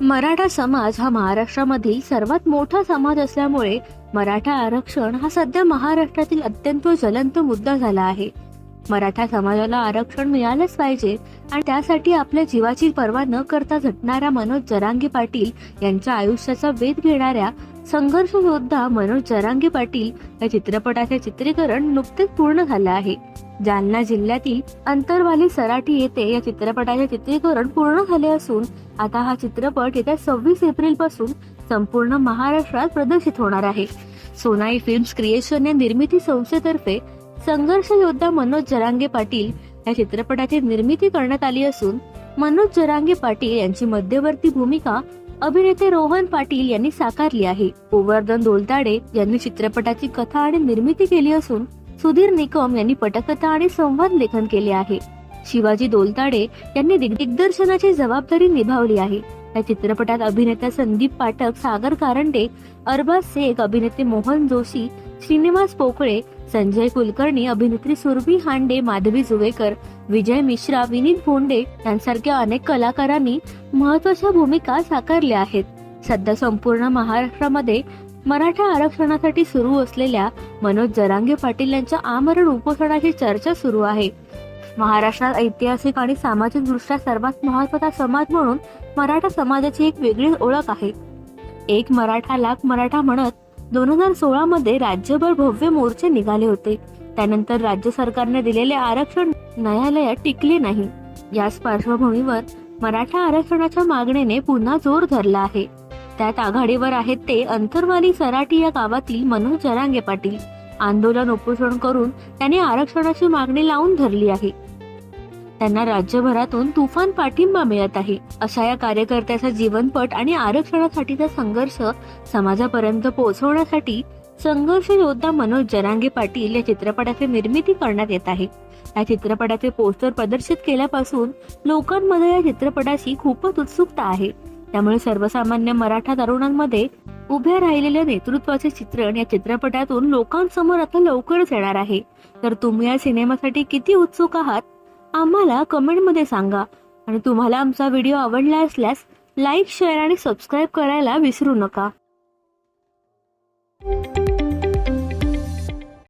मराठा समाज हा महाराष्ट्रामधील सर्वात मोठा समाज असल्यामुळे मराठा आरक्षण हा सध्या महाराष्ट्रातील अत्यंत ज्वलंत मुद्दा झाला आहे. मराठा समाजाला आरक्षण मिळालंच पाहिजे आणि त्यासाठी आपल्या जीवाची पर्वा न करता झटणाऱ्या मनोज जरांगी पाटील यांच्या आयुष्याचा वेध घेणाऱ्या संघर्ष योद्धा मनोज जरांगे पाटील या चित्रपटाचे चित्रीकरण नुकतेच पूर्ण झालं आहे. जालना जिल्ह्यातील अंतरवाली सराठी येथे या चित्रपटाचे चित्रीकरण पूर्ण झाले असून आता हा चित्रपट येत्या सव्वीस एप्रिलपासून संपूर्ण महाराष्ट्रात प्रदर्शित होणार आहे. सोनाई फिल्म्स क्रिएशन या निर्मिती संस्थेतर्फे संघर्ष योद्धा मनोज जरांगे पाटील या चित्रपटाची निर्मिती करण्यात आली असून मनोज जरांगे पाटील यांची मध्यवर्ती भूमिका अभिनेते रोहन पाटील यांनी साकारली आहे. गोवर्धन दोलताडे यांनी चित्रपटाची कथा आणि निर्मिती केली असून सुधीर निकम यांनी पटकथा आणि संवाद लेखन केले आहे. शिवाजी दोलताडे यांनी दिग्दर्शनाची जबाबदारी निभावली आहे. या चित्रपटात अभिनेता संदीप पाठक सागर कारंडे अरबाज शेख अभिनेते मोहन जोशी श्रीनिवास पोकळे संजय कुलकर्णी अभिनेत्री सुरभी हांडे माधवी जुवेकर विजय मिश्रा विनीत भोंडे यांसारख्या अनेक कलाकारांनी महत्त्वाच्या भूमिका साकारल्या आहेत. सध्या संपूर्ण महाराष्ट्रामध्ये मराठा आरक्षणासाठी सुरू असलेल्या मनोज जरांगे पाटील यांच्या आमरण उपोषणाची चर्चा सुरू आहे. महाराष्ट्रात ऐतिहासिक आणि सामाजिक दृष्ट्या सर्वात महत्त्वाचा समाज म्हणून मराठा समाजाची एक वेगळी ओळख आहे. एक मराठा लाख मराठा म्हणत दोन हजार सोळामध्ये राज्यभर भव्य मोर्चे निघाले होते. त्यानंतर राज्य सरकारने दिलेले आरक्षण न्यायालयात टिकले नाही. याच पार्श्वभूमीवर मराठा आरक्षणाच्या मागणीने पुन्हा जोर धरला आहे. त्यात आघाडीवर आहेत ते अंतरवाली सराटी या गावातील मनोज जरांगे पाटील. आंदोलन उपोषण करून त्यांनी आरक्षणाची मागणी लावून धरली आहे. त्यांना राज्यभरातून तुफान पाठिंबा मिळत आहे. अशा या कार्यकर्त्याचा जीवनपट आणि आरक्षणासाठीचा संघर्ष समाजापर्यंत पोहोचवण्यासाठी संघर्ष योद्धा मनोज जरांगे पाटील या चित्रपटाची निर्मिती करण्यात येत आहे. या चित्रपटाचे पोस्टर प्रदर्शित केल्यापासून लोकांमध्ये या चित्रपटाची खूपच उत्सुकता आहे. त्यामुळे सर्वसामान्य मराठा तरुणांमध्ये उभ्या राहिलेल्या नेतृत्वाचे चित्रण या चित्रपटातून लोकांसमोर आता लवकरच येणार आहे. तर तुम्ही या सिनेमासाठी किती उत्सुक आहात? आम्हाला कमेंटमध्ये सांगा. आणि तुम्हाला आमचा व्हिडिओ आवडला असल्यास लाईक शेअर आणि सबस्क्राईब करायला विसरू नका.